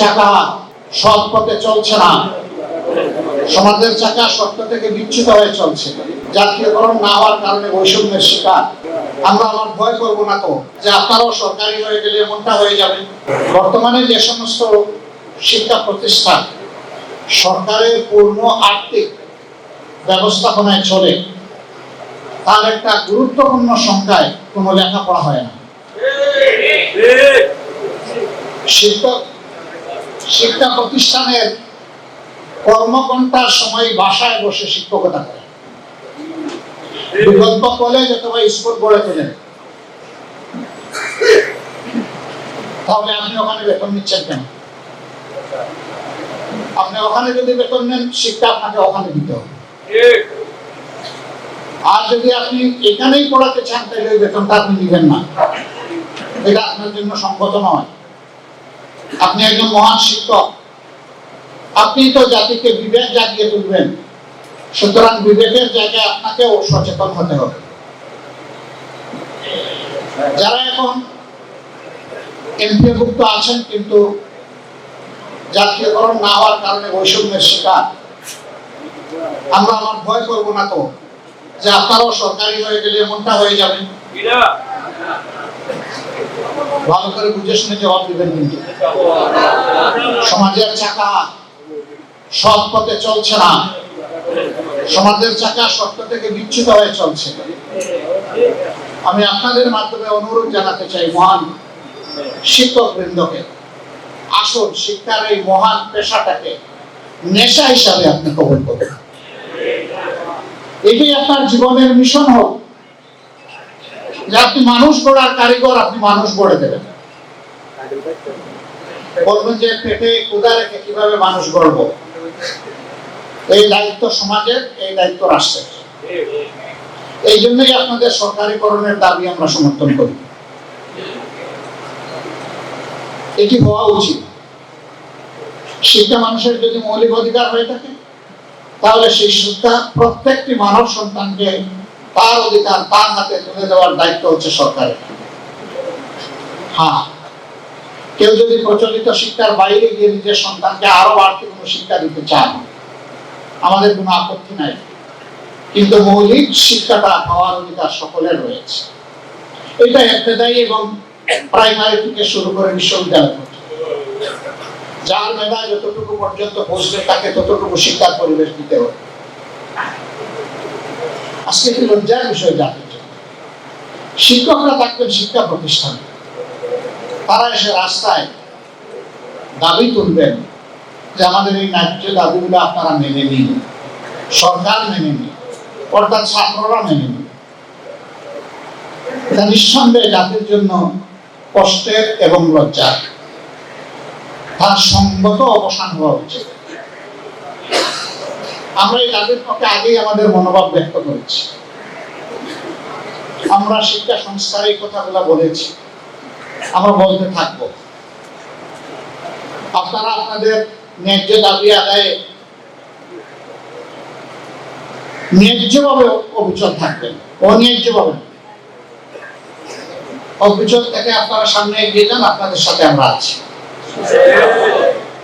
চাকা সৎ পথে চলছে না। সমাজের চাকা সত্য থেকে বিচ্যুত হয়ে চলছে। জাতীয়করণ না হওয়ার কারণে বৈষম্যের শিকার। আমরা আমার ভয় করব না তো, যে আপনারাও সরকারি হয়ে গেলে এমনটা হয়ে যাবে। বর্তমানে যে সমস্ত শিক্ষা প্রতিষ্ঠান সরকারের পূর্ণ আর্থিক ব্যবস্থাপনায় চলে, তার একটা গুরুত্বপূর্ণ সংখ্যায় কোনো লেখাপড়া হয় না। শিক্ষক শিক্ষা প্রতিষ্ঠানের কর্মঘণ্টার সময় বাসায় বসে শিক্ষকতা করে। বিকল্প কলেজ অথবা স্কুল গড়ে তোলেন তাহলে আপনি ওখানে বেতন নিচ্ছেন কেন? আপনি ওখানে যদি বেতন নেন, শিক্ষা আপনাকে ওখানে দিতে হবে। আর যদি আপনি এখানেই পড়াতে চান, তাহলে বেতনটা আপনি নিবেন না। এটা আপনার জন্য সঙ্গত নয়। আপনি একজন মহান শিক্ষক। আপনি তো জাতিকে বিবেক জাগিয়ে তুলবেন। সুতরাং বিবেকের জায়গায় আপনাকেও সচেতন হতে হবে। যারা এখন এমপিভুক্ত আছেন কিন্তু জাতীয়করণ না হওয়ার কারণে বৈষম্যের শিকার, আমরা আমার ভয় করব না তো, যে আপনারাও সরকারি হয়ে গেলে এমনটা হয়ে যাবে। ভালো করে বুঝে শুনে জবাব দিবেন কিন্তু। সমাজের চাকা সৎ পথে চলছে না। সমাজের চাকা সত্য থেকে বিচ্যুত হয়ে চলছে। আমি আপনাদের মাধ্যমে অনুরোধ জানাতে চাই মহান শিক্ষক বৃন্দকে আসুন শিক্ষার এই মহান পেশাটাকে নেশা হিসাবে আপনি কবল করুন। এটাই আপনার জীবনের মিশন হোক। আপনি মানুষ গড়ার কারিগর, আপনি মানুষ গড়ে দেবেন। বলবেন যে পেটে রেখে কীভাবে মানুষ গড়ব? এই দায়িত্ব সমাজের, এই দায়িত্ব রাষ্ট্রের। এই জন্যই আপনাদের সরকারিকরণের দাবি আমরা সমর্থন করি। এটি হওয়া উচিত। শিক্ষা মানুষের যদি মৌলিক অধিকার হয়ে থাকে, তাহলে সেই শিক্ষা প্রত্যেকটি মানব সন্তানকে তার অধিকার তার হাতে তুলে দেওয়ার দায়িত্ব হচ্ছে সরকারের। হ্যাঁ। কেউ যদি প্রচলিত শিক্ষার বাইরে গিয়ে নিজের সন্তানকে আরও বাড়তি কোনো শিক্ষা দিতে চান আমাদের কোনো আপত্তি নাই। কিন্তু মৌলিক শিক্ষাটা পাওয়ার অধিকার সকলের রয়েছে। এটা একটাই এবং প্রাইমারি থেকে শুরু করে বিশ্ববিদ্যালয় যার মেধা যতটুকু পর্যন্ত পৌঁছবে, তাকে ততটুকু শিক্ষার পরিবেশ দিতে হবে। আজকে একটি লজ্জার বিষয় জন্য শিক্ষকরা থাকবেন শিক্ষা প্রতিষ্ঠানে। তারা এসে রাস্তায় দাবি তুলবেন যে আমাদের এই ন্যায্য দাবিগুলো আপনারা মেনে নিন। সরকার মেনে নিন। অর্থাৎ ছাত্ররা মেনে নিন। এটা নিঃসন্দেহে জাতির জন্য কষ্টের এবং লজ্জার। তার সঙ্গত অবসান হওয়া উচিত। আমরা এই দাবির পক্ষে আগেই আমাদের মনোভাব ব্যক্ত করেছি। আমরা শিক্ষা সংস্কার এই কথাগুলো বলেছি। আমরা বলতে থাকব। আপনারা আপনাদের ন্যায্য দাবি আদায়ে ন্যায্যভাবে অবিচল থাকবেন, অন্যায্যভাবে। অবিচল থেকে আপনারা সামনে এগিয়ে যান, আপনাদের সাথে আমরা আছি।